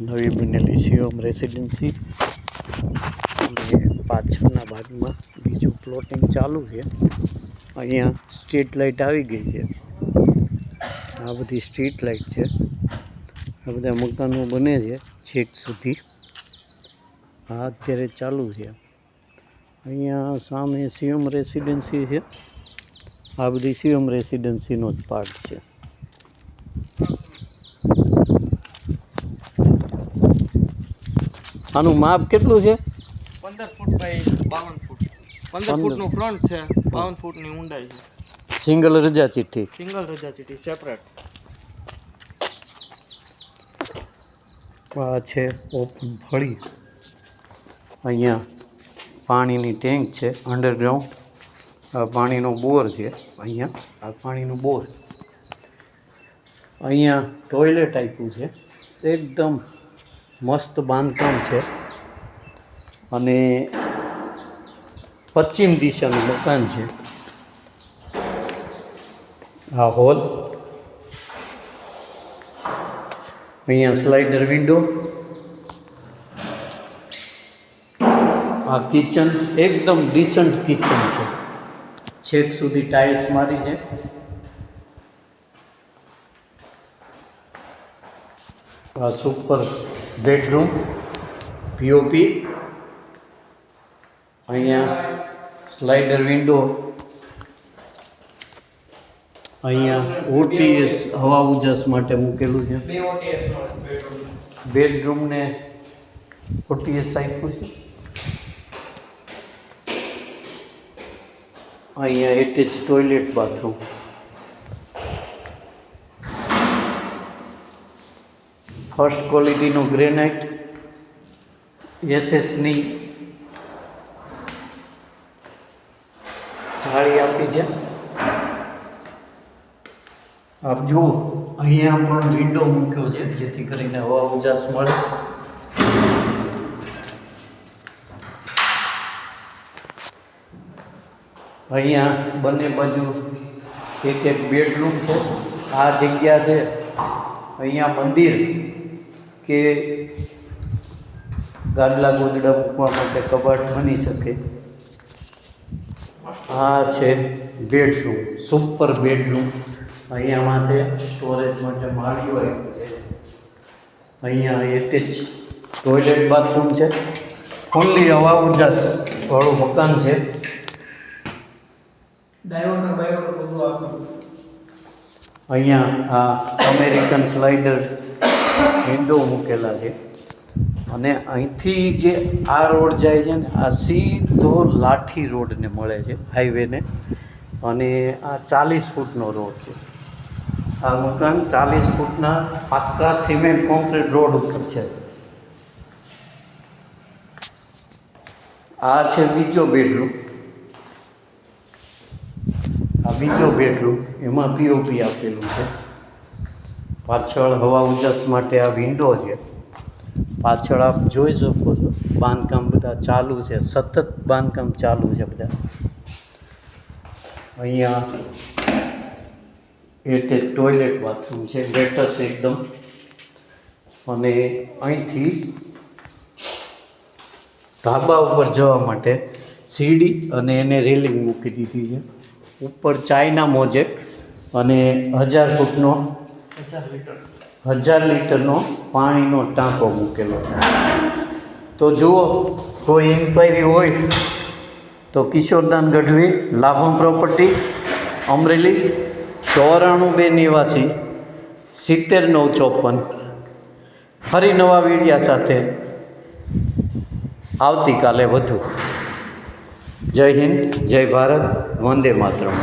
નવી બનેલી શિવમ રેસિડેન્સી. અને પાછળના ભાગમાં બીજું પ્લોટિંગ ચાલુ છે. અહીંયા સ્ટ્રીટ લાઇટ આવી ગઈ છે. આ બધી સ્ટ્રીટ લાઇટ છે. આ બધા મકાનો બને છે છેક સુધી. આ અત્યારે ચાલુ છે. અહીંયા સામે શિવમ રેસિડેન્સી છે. આ બધી શિવમ રેસિડેન્સીનો જ પાર્ટ છે. આનું માપ કેટલું છે? પંદર ફૂટ બાય બાવન ફૂટ. પંદર. ફૂટનું ફ્રન્ટ છે બાવન ફૂટની ઊંડાઈ છે. સિંગલ રજા ચિઠ્ઠી. સિંગલ રજા ચીઠ્ઠી સેપરેટ આ છે ઓપન ફળી અહીંયા પાણીની ટેન્ક છે અંડરગ્રાઉન્ડ આ પાણીનો બોર છે અહીંયા. આ પાણીનો બોર. અહીંયા ટોયલેટ આપ્યું છે. એકદમ મસ્ત બાંધકામ છે. અને પશ્ચિમ દિશાનું મકાન છે. આ હોલ. અહીંયા સ્લાઇડર વિન્ડો આ કિચન એકદમ ડિસન્ટ કિચન છે. છેક સુધી ટાઇલ્સ મારી છે. આ સુપર બેડરૂમ પીઓપી અહીંયા સ્લાઇડર વિન્ડો અહીંયા ઓટીએસ હવા ઉજાસ માટે મૂકેલું છે. બેડરૂમને ઓટીએસ આપ્યું છે. અહીંયા એટેચ ટોયલેટ બાથરૂમ ફર્સ્ટ ક્વોલિટીનું ગ્રેનાઇટ એસએસની જાળી આપી છે. આપ જુઓ, અહીંયા પણ વિન્ડો મૂક્યો છે, જેથી કરીને હવા ઉજાસ મળે. અહીંયા બંને બાજુ એક એક બેડરૂમ છે. આ જગ્યા છે, અહીંયા મંદિર. કે ગાદલા ગોદડા મૂકવા માટે કબાટ બની શકે. આ છે બેડરૂમ સુપર બેડરૂમ. અહીંયા માટે સ્ટોરેજ માટે માળીઓ હોય છે. અહીંયા એટેચ ટોયલેટ બાથરૂમ છે. ફૂલ્લી હવા ઉજાસ વાળું મકાન છે. અહીંયા આ અમેરિકન સ્લાઇડર વિન્ડો મૂકેલા છે. અને અહીંથી જે આ રોડ જાય છે ને, આ સીધો લાઠી રોડને મળે છે, હાઈવેને. અને આ ચાલીસ ફૂટનો રોડ છે. આ મકાન ચાલીસ ફૂટના પાક્કા સિમેન્ટ કોન્ક્રીટ રોડ ઉપર છે. આ છે બીજો બેડરૂમ. આ બીજો બેડરૂમ, એમાં પીઓપી આપેલું છે. પાછળ હવા ઉજાસ માટે આ વિન્ડો છે. પાછળ આપ જોઈ શકો છો, બાંધકામ બધા ચાલુ છે, સતત બાંધકામ ચાલુ છે બધા. અહીંયા એટલે ટોયલેટ બાથરૂમ છે લેટેસ્ટ એકદમ. અને અહીંથી ધાબા ઉપર જવા માટે સીડી અને એને રેલિંગ મૂકી દીધી છે. ઉપર ચાઇના મોજેક અને હજાર ફૂટનો હજાર લીટર. લીટરનો પાણીનો ટાંકો મૂકેલો. તો જુઓ, કોઈ ઇન્ક્વાયરી હોય તો કિશોરદાન ગઢવી, લાભમ પ્રોપર્ટી અમરેલી, ચોરાણું બે નિવાસી, સિત્તેર નવ ચોપન. ફરી નવા વીડિયા સાથે આવતીકાલે વધુ. જય હિન્દ, જય ભારત, વંદે માતરમ.